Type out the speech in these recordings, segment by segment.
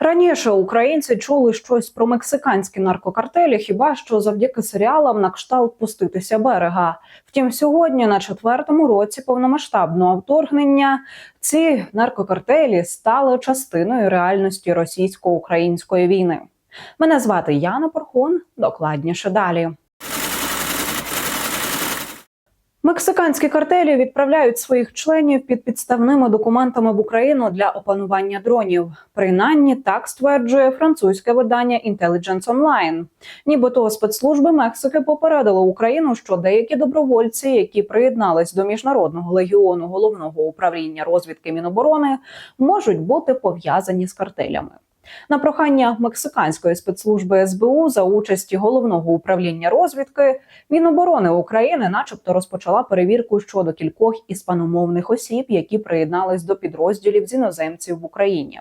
Раніше українці чули щось про мексиканські наркокартелі, хіба що завдяки серіалам на кшталт пуститися берега. Втім, сьогодні, на четвертому році повномасштабного вторгнення, ці наркокартелі стали частиною реальності російсько-української війни. Мене звати Яна Порхун. Докладніше далі. Мексиканські картелі відправляють своїх членів під підставними документами в Україну для опанування дронів. Принаймні так стверджує французьке видання Intelligence Online. Нібито спецслужби Мексики попередили Україну, що деякі добровольці, які приєднались до міжнародного легіону головного управління розвідки Міноборони, можуть бути пов'язані з картелями. На прохання мексиканської спецслужби СБУ за участі головного управління розвідки Міноборони України, начебто, розпочала перевірку щодо кількох іспаномовних осіб, які приєднались до підрозділів з іноземців в Україні.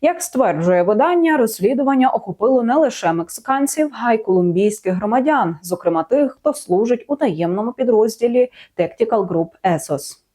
Як стверджує видання, розслідування охопило не лише мексиканців, а й колумбійських громадян, зокрема тих, хто служить у таємному підрозділі Tactical Group ESOS.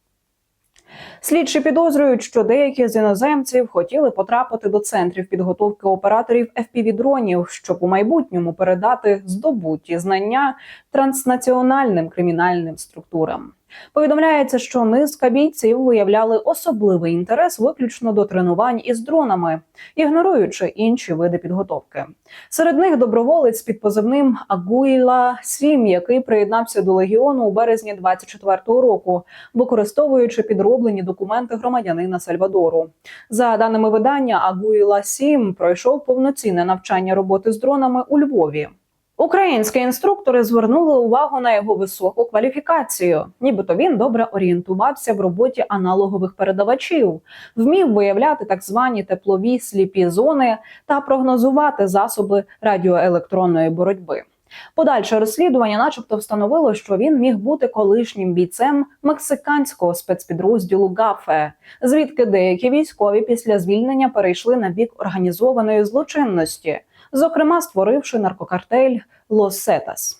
Слідчі підозрюють, що деякі з іноземців хотіли потрапити до центрів підготовки операторів FPV-дронів, щоб у майбутньому передати здобуті знання транснаціональним кримінальним структурам. Повідомляється, що низка бійців виявляли особливий інтерес виключно до тренувань із дронами, ігноруючи інші види підготовки. Серед них доброволець під позивним Агуїла Свім, який приєднався до легіону у березні 24-го року, використовуючи підроблені документи громадянина Сальвадору. За даними видання, Агуїла Сім пройшов повноцінне навчання роботи з дронами у Львові. Українські інструктори звернули увагу на його високу кваліфікацію, нібито він добре орієнтувався в роботі аналогових передавачів, вмів виявляти так звані теплові сліпі зони та прогнозувати засоби радіоелектронної боротьби. Подальше розслідування, начебто, встановило, що він міг бути колишнім бійцем мексиканського спецпідрозділу ГАФЕ, звідки деякі військові після звільнення перейшли на бік організованої злочинності, зокрема створивши наркокартель Лос Сетас.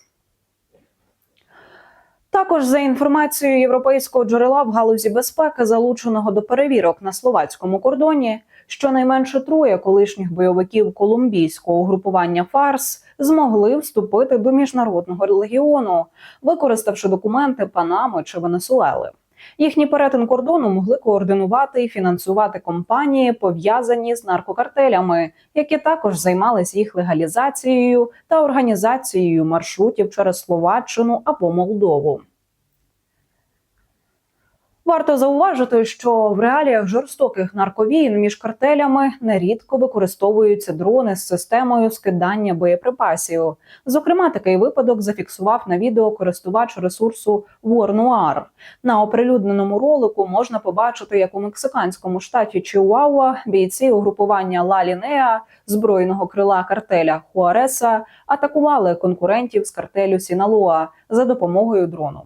Також за інформацією європейського джерела в галузі безпеки, залученого до перевірок на словацькому кордоні, щонайменше троє колишніх бойовиків колумбійського угрупування Фарс змогли вступити до міжнародного легіону, використавши документи Панами чи Венесуели. Їхній перетин кордону могли координувати і фінансувати компанії, пов'язані з наркокартелями, які також займалися їх легалізацією та організацією маршрутів через Словаччину або Молдову. Варто зауважити, що в реаліях жорстоких нарковійн між картелями нерідко використовуються дрони з системою скидання боєприпасів. Зокрема, такий випадок зафіксував на відео користувач ресурсу War На оприлюдненому ролику можна побачити, як у мексиканському штаті Чиуауа бійці угрупування Ла Лінеа збройного крила картеля Хуареса атакували конкурентів з картелю Сіналоа за допомогою дрону.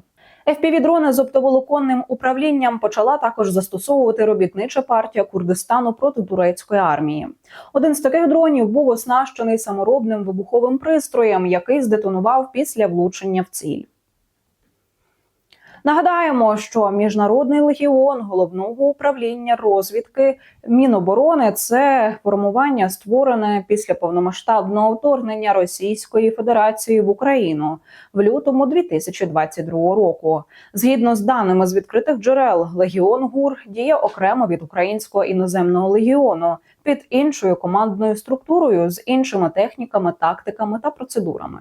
FPV-дрони з оптоволоконним управлінням почала також застосовувати робітнича партія Курдистану проти турецької армії. Один з таких дронів був оснащений саморобним вибуховим пристроєм, який здетонував після влучення в ціль. Нагадаємо, що міжнародний легіон головного управління розвідки Міноборони це формування, створене після повномасштабного вторгнення Російської Федерації в Україну в лютому 2022 року. Згідно з даними з відкритих джерел, легіон ГУР діє окремо від українського іноземного легіону під іншою командною структурою з іншими техніками, тактиками та процедурами.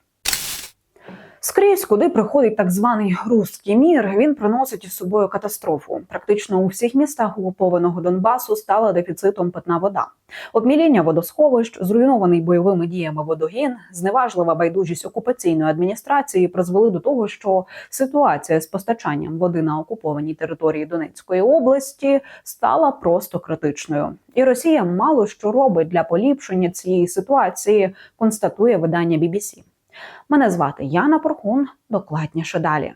Скрізь, куди приходить так званий руський мір, він приносить із собою катастрофу. Практично у всіх містах окупованого Донбасу стала дефіцитом питна вода. Обміління водосховищ, зруйнований бойовими діями водогін, зневажлива байдужість окупаційної адміністрації призвели до того, що ситуація з постачанням води на окупованій території Донецької області стала просто критичною. І Росія мало що робить для поліпшення цієї ситуації, констатує видання BBC. Мене звати Яна Порхун. Докладніше далі.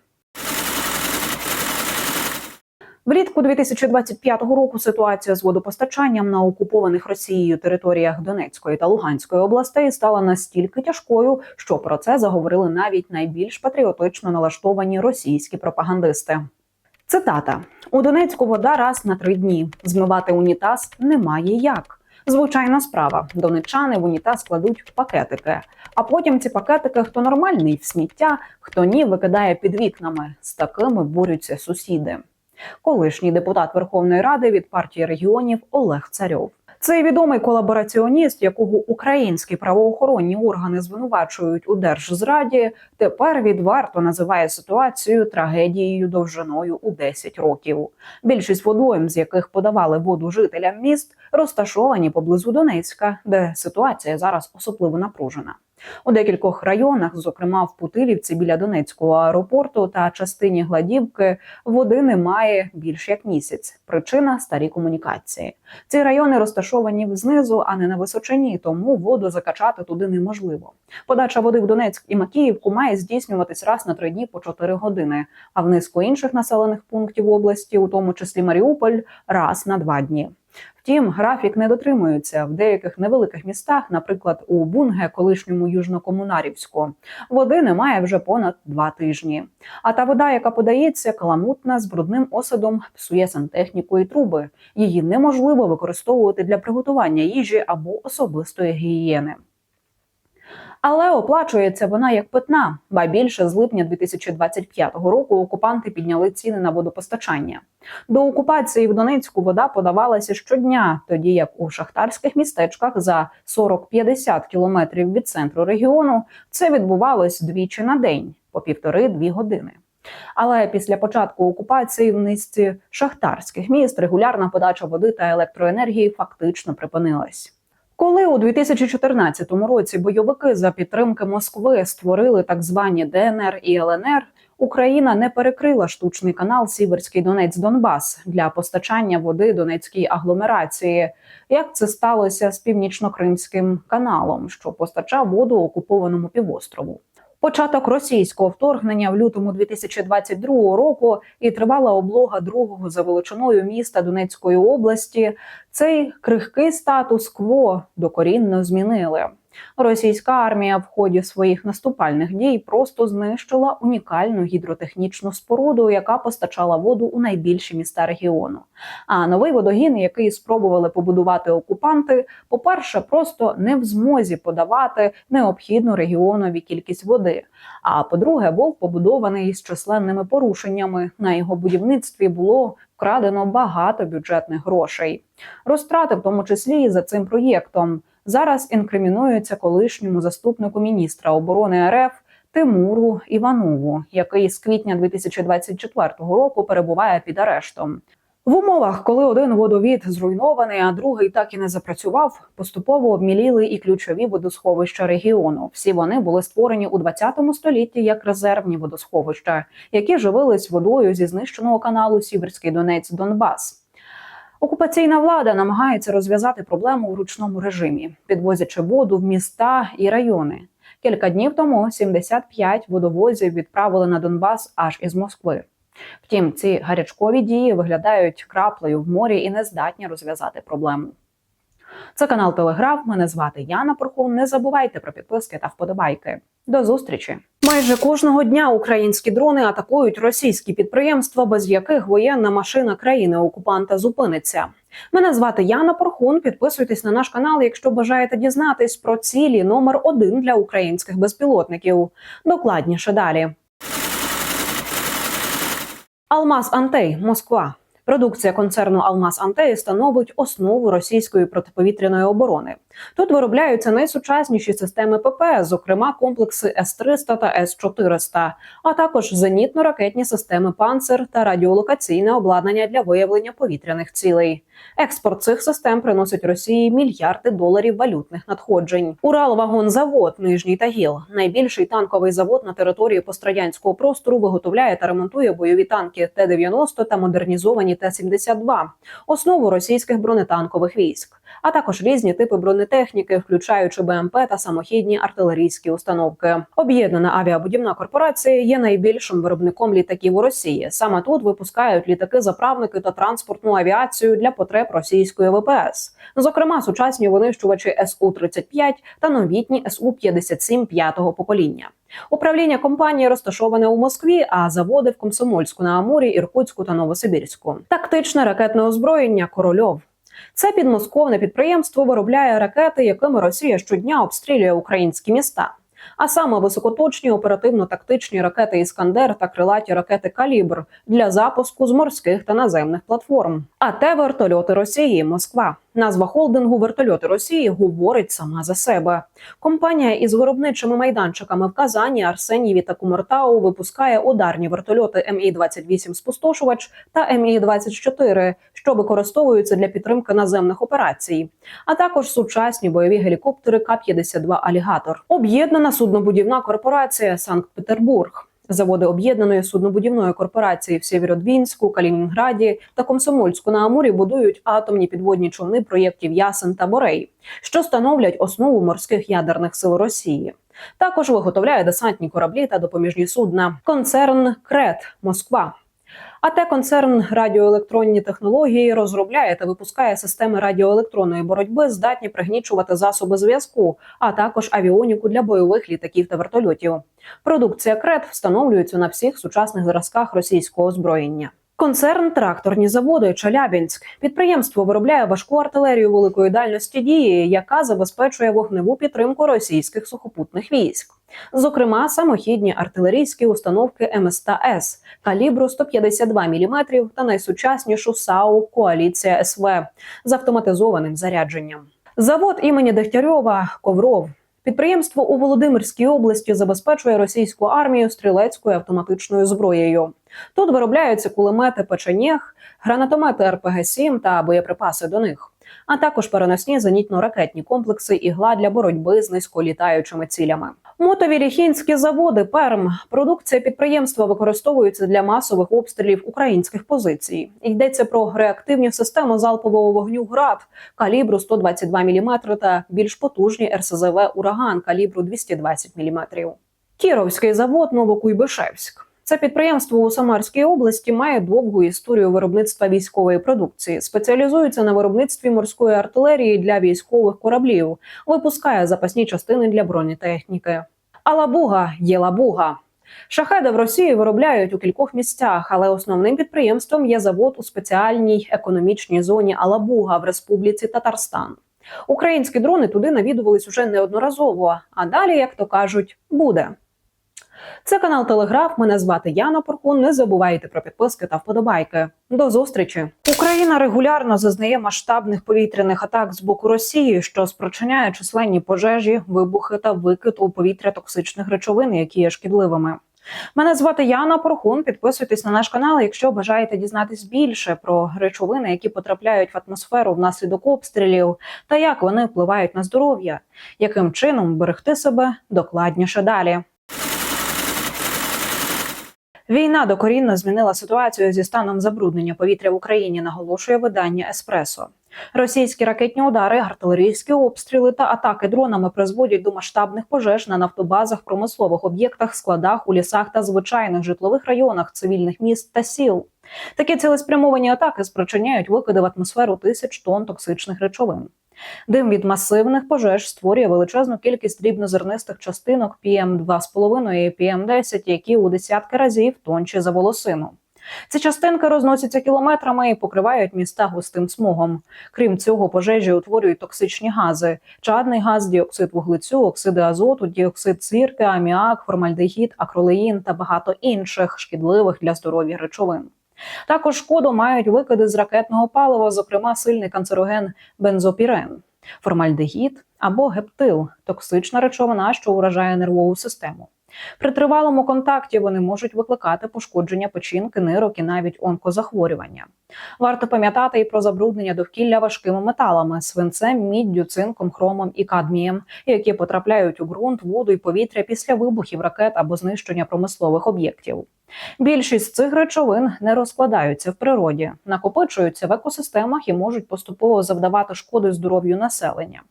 Влітку 2025 року ситуація з водопостачанням на окупованих Росією територіях Донецької та Луганської областей стала настільки тяжкою, що про це заговорили навіть найбільш патріотично налаштовані російські пропагандисти. Цитата: у Донецьку вода раз на три дні. Змивати унітаз немає як. Звичайна справа. Донечани в унітаз кладуть пакетики, а потім ці пакетики хто нормальний в сміття, хто ні, викидає під вікнами. З такими борються сусіди. Колишній депутат Верховної Ради від партії регіонів Олег Царьов. Цей відомий колабораціоніст, якого українські правоохоронні органи звинувачують у держзраді, тепер відверто називає ситуацію трагедією довжиною у 10 років. Більшість водойм, з яких подавали воду жителям міст, розташовані поблизу Донецька, де ситуація зараз особливо напружена. У декількох районах, зокрема в Путилівці біля Донецького аеропорту та частині Гладівки, води немає більш як місяць. Причина старі комунікації. Ці райони розташовані знизу, а не на височині, тому воду закачати туди неможливо. Подача води в Донецьк і Макіївку має здійснюватись раз на три дні по 4 години, а в низку інших населених пунктів області, у тому числі Маріуполь, раз на два дні. Втім, графік не дотримується в деяких невеликих містах, наприклад, у Бунге, колишньому южнокомунарівську, води немає вже понад два тижні. А та вода, яка подається, каламутна з брудним осадом, псує сантехніку і труби. Її неможливо використовувати для приготування їжі або особистої гігієни. Але оплачується вона як питна, ба більше з липня 2025 року окупанти підняли ціни на водопостачання. До окупації в Донецьку вода подавалася щодня, тоді як у шахтарських містечках за 40-50 кілометрів від центру регіону це відбувалось двічі на день по півтори-дві години. Але після початку окупації в низці шахтарських міст регулярна подача води та електроенергії фактично припинилась. Коли у 2014 році бойовики за підтримки Москви створили так звані ДНР і ЛНР, Україна не перекрила штучний канал Сіверський Донець Донбас для постачання води Донецькій агломерації. Як це сталося з північно-кримським каналом, що постачав воду окупованому півострову? Початок російського вторгнення в лютому 2022 року і тривала облога другого за величиною міста Донецької області. Цей крихкий статус-кво докорінно змінили. Російська армія в ході своїх наступальних дій просто знищила унікальну гідротехнічну споруду, яка постачала воду у найбільші міста регіону. А новий водогін, який спробували побудувати окупанти, по-перше, просто не в змозі подавати необхідну регіонові кількість води. А по-друге, був побудований з численними порушеннями. На його будівництві було вкрадено багато бюджетних грошей. Розтрати, в тому числі і за цим проєктом зараз інкримінується колишньому заступнику міністра оборони РФ Тимуру Іванову, який з квітня 2024 року перебуває під арештом. В умовах, коли один водовід зруйнований, а другий так і не запрацював, поступово обміліли і ключові водосховища регіону. Всі вони були створені у 20 столітті як резервні водосховища, які живились водою зі знищеного каналу Сіверський Донець Донбас. Окупаційна влада намагається розв'язати проблему в ручному режимі, підвозячи воду в міста і райони. Кілька днів тому 75 водовозів відправили на Донбас аж із Москви. Втім, ці гарячкові дії виглядають краплею в морі і не здатні розв'язати проблему. Це канал Телеграф. Мене звати Яна Порхун. Не забувайте про підписки та вподобайки. До зустрічі. Майже кожного дня українські дрони атакують російські підприємства, без яких воєнна машина країни окупанта зупиниться. Мене звати Яна Порхун. Підписуйтесь на наш канал, якщо бажаєте дізнатись про цілі номер один для українських безпілотників. Докладніше далі. Алмаз Антей, Москва. Продукція концерну Алмаз Антеї становить основу російської протиповітряної оборони. Тут виробляються найсучасніші системи ППС, зокрема комплекси С-300 та С-400, а також зенітно-ракетні системи «Панцер» та радіолокаційне обладнання для виявлення повітряних цілей. Експорт цих систем приносить Росії мільярди доларів валютних надходжень. Уралвагонзавод Нижній Тагіл, найбільший танковий завод на території пострадянського простору, виготовляє та ремонтує бойові танки Т-90 та модернізовані Т-72, основу російських бронетанкових військ, а також різні типи бронетехніки, включаючи БМП та самохідні артилерійські установки. Об'єднана авіабудівна корпорація є найбільшим виробником літаків у Росії. Саме тут випускають літаки-заправники та транспортну авіацію для потреб російської ВПС. Зокрема, сучасні винищувачі су 35 та новітні су 57 п'ятого покоління. Управління компанії розташоване у Москві, а заводи в Комсомольську на Амурі, Іркутську та Новосибірську. Тактичне ракетне озброєння Корольов. Це підмосковне підприємство виробляє ракети, якими Росія щодня обстрілює українські міста. А саме високоточні оперативно-тактичні ракети Іскандер та крилаті ракети Калібр для запуску з морських та наземних платформ. А те вертольоти Росії Москва. Назва холдингу вертольоти Росії говорить сама за себе. Компанія із виробничими майданчиками в Казані, Арсенєві та Кумертау випускає ударні вертольоти Мі 28 спустошувач та Мі 24 що використовуються для підтримки наземних операцій, а також сучасні бойові гелікоптери К-52 Алігатор. Об'єднана суднобудівна корпорація Санкт-Петербург. Заводи об'єднаної суднобудівної корпорації в Сєвєродвінську, Калінінграді та Комсомольську на Амурі будують атомні підводні човни проєктів Ясен та Борей, що становлять основу морських ядерних сил Росії. Також виготовляє десантні кораблі та допоміжні судна. Концерн Крет Москва. АТ концерн радіоелектронні технології розробляє та випускає системи радіоелектронної боротьби, здатні пригнічувати засоби зв'язку, а також авіоніку для бойових літаків та вертольотів. Продукція крет встановлюється на всіх сучасних зразках російського озброєння. Концерн Тракторні заводи Челябінськ. Підприємство виробляє важку артилерію великої дальності дії, яка забезпечує вогневу підтримку російських сухопутних військ. Зокрема, самохідні артилерійські установки МСТ-С калібру 152 мм та найсучаснішу САУ Коаліція СВ з автоматизованим зарядженням. Завод імені Дегтярьова Ковров. Підприємство у Володимирській області забезпечує російську армію стрілецькою автоматичною зброєю. Тут виробляються кулемети печенєг, гранатомети РПГ-7 та боєприпаси до них, а також переносні зенітно-ракетні комплекси ігла для боротьби з низьколітаючими цілями. Мотовіріхінські заводи Перм. Продукція підприємства використовується для масових обстрілів українських позицій. Йдеться про реактивні системи залпового вогню ГРАД калібру 122 мм та більш потужні РСЗВ Ураган калібру 220 мм. Кіровський завод Новокуйбишевськ. Це підприємство у Самарській області має довгу історію виробництва військової продукції. Спеціалізується на виробництві морської артилерії для військових кораблів, випускає запасні частини для бронетехніки. Алабуга є лабуга. Шахеди в Росії виробляють у кількох місцях, але основним підприємством є завод у спеціальній економічній зоні Алабуга в Республіці Татарстан. Українські дрони туди навідувались уже неодноразово. А далі, як то кажуть, буде. Це канал Телеграф. Мене звати Яна Порхун. Не забувайте про підписки та вподобайки. До зустрічі. Україна регулярно зазнає масштабних повітряних атак з боку Росії, що спричиняє численні пожежі, вибухи та викид у повітря токсичних речовин, які є шкідливими. Мене звати Яна Порхун. Підписуйтесь на наш канал, якщо бажаєте дізнатись більше про речовини, які потрапляють в атмосферу внаслідок обстрілів, та як вони впливають на здоров'я, яким чином берегти себе докладніше далі. Війна докорінно змінила ситуацію зі станом забруднення повітря в Україні, наголошує видання Еспресо. Російські ракетні удари, артилерійські обстріли та атаки дронами призводять до масштабних пожеж на нафтобазах, промислових об'єктах, складах, у лісах та звичайних житлових районах цивільних міст та сіл. Такі цілеспрямовані атаки спричиняють викиди в атмосферу тисяч тонн токсичних речовин. Дим від масивних пожеж створює величезну кількість дрібнозернистих частинок PM2,5 і PM10, які у десятки разів тонші за волосину. Ці частинки розносяться кілометрами і покривають міста густим смогом. Крім цього, пожежі утворюють токсичні гази: чадний газ, діоксид вуглецю, оксиди азоту, діоксид цирки, аміак, формальдегід, акролеїн та багато інших шкідливих для здоров'я речовин. Також шкоду мають викиди з ракетного палива, зокрема сильний канцероген бензопірен, формальдегід або гептил токсична речовина, що уражає нервову систему. При тривалому контакті вони можуть викликати пошкодження печінки, нирок і навіть онкозахворювання. Варто пам'ятати і про забруднення довкілля важкими металами свинцем, міддю, цинком, хромом і кадмієм, які потрапляють у ґрунт, воду і повітря після вибухів ракет або знищення промислових об'єктів. Більшість цих речовин не розкладаються в природі, накопичуються в екосистемах і можуть поступово завдавати шкоди здоров'ю населення.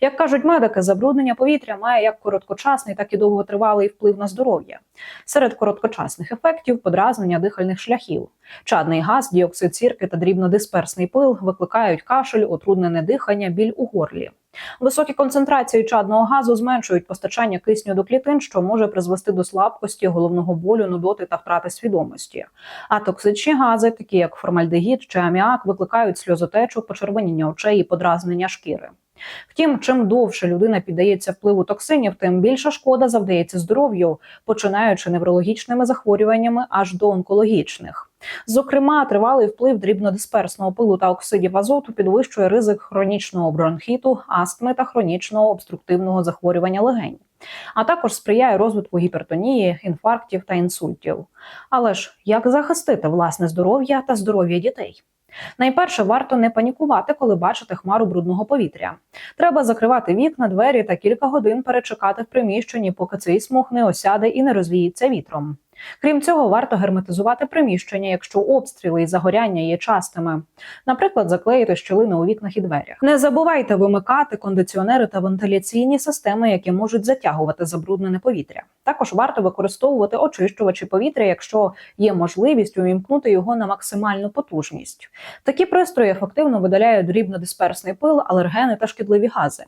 Як кажуть медики, забруднення повітря має як короткочасний, так і довготривалий вплив на здоров'я. Серед короткочасних ефектів подразнення дихальних шляхів. Чадний газ, діоксид сірки та дрібнодисперсний пил викликають кашель, утруднене дихання, біль у горлі. Високі концентрації чадного газу зменшують постачання кисню до клітин, що може призвести до слабкості, головного болю, нудоти та втрати свідомості. А токсичні гази, такі як формальдегід чи аміак, викликають сльозотечу, почервоніння очей і подразнення шкіри. Втім, чим довше людина піддається впливу токсинів, тим більша шкода завдається здоров'ю, починаючи неврологічними захворюваннями аж до онкологічних. Зокрема, тривалий вплив дрібнодисперсного пилу та оксидів азоту підвищує ризик хронічного бронхіту, астми та хронічного обструктивного захворювання легень, а також сприяє розвитку гіпертонії, інфарктів та інсультів. Але ж як захистити власне здоров'я та здоров'я дітей? Найперше варто не панікувати, коли бачите хмару брудного повітря. Треба закривати вікна, двері та кілька годин перечекати в приміщенні, поки цей смог не осяде і не розвіється вітром. Крім цього, варто герметизувати приміщення, якщо обстріли і загоряння є частими. Наприклад, заклеїти щілини у вікнах і дверях. Не забувайте вимикати кондиціонери та вентиляційні системи, які можуть затягувати забруднене повітря. Також варто використовувати очищувачі повітря, якщо є можливість увімкнути його на максимальну потужність. Такі пристрої ефективно видаляють дрібнодисперсний пил, алергени та шкідливі гази.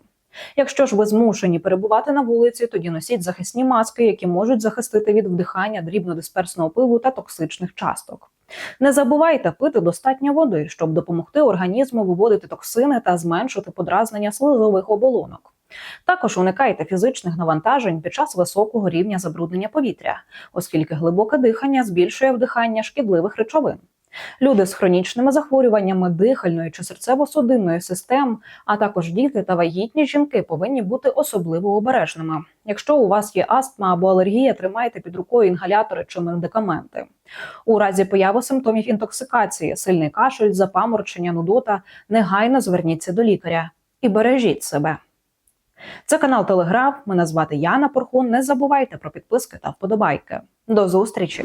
Якщо ж ви змушені перебувати на вулиці, тоді носіть захисні маски, які можуть захистити від вдихання дрібнодисперсного пилу та токсичних часток. Не забувайте пити достатньо води, щоб допомогти організму виводити токсини та зменшити подразнення слизових оболонок. Також уникайте фізичних навантажень під час високого рівня забруднення повітря, оскільки глибоке дихання збільшує вдихання шкідливих речовин. Люди з хронічними захворюваннями дихальної чи серцево-судинної систем, а також діти та вагітні жінки повинні бути особливо обережними. Якщо у вас є астма або алергія, тримайте під рукою інгалятори чи медикаменти. У разі появи симптомів інтоксикації, сильний кашель, запаморчення, нудота, негайно зверніться до лікаря і бережіть себе. Це канал Телеграф. Мене звати Яна Порхун. Не забувайте про підписки та вподобайки. До зустрічі!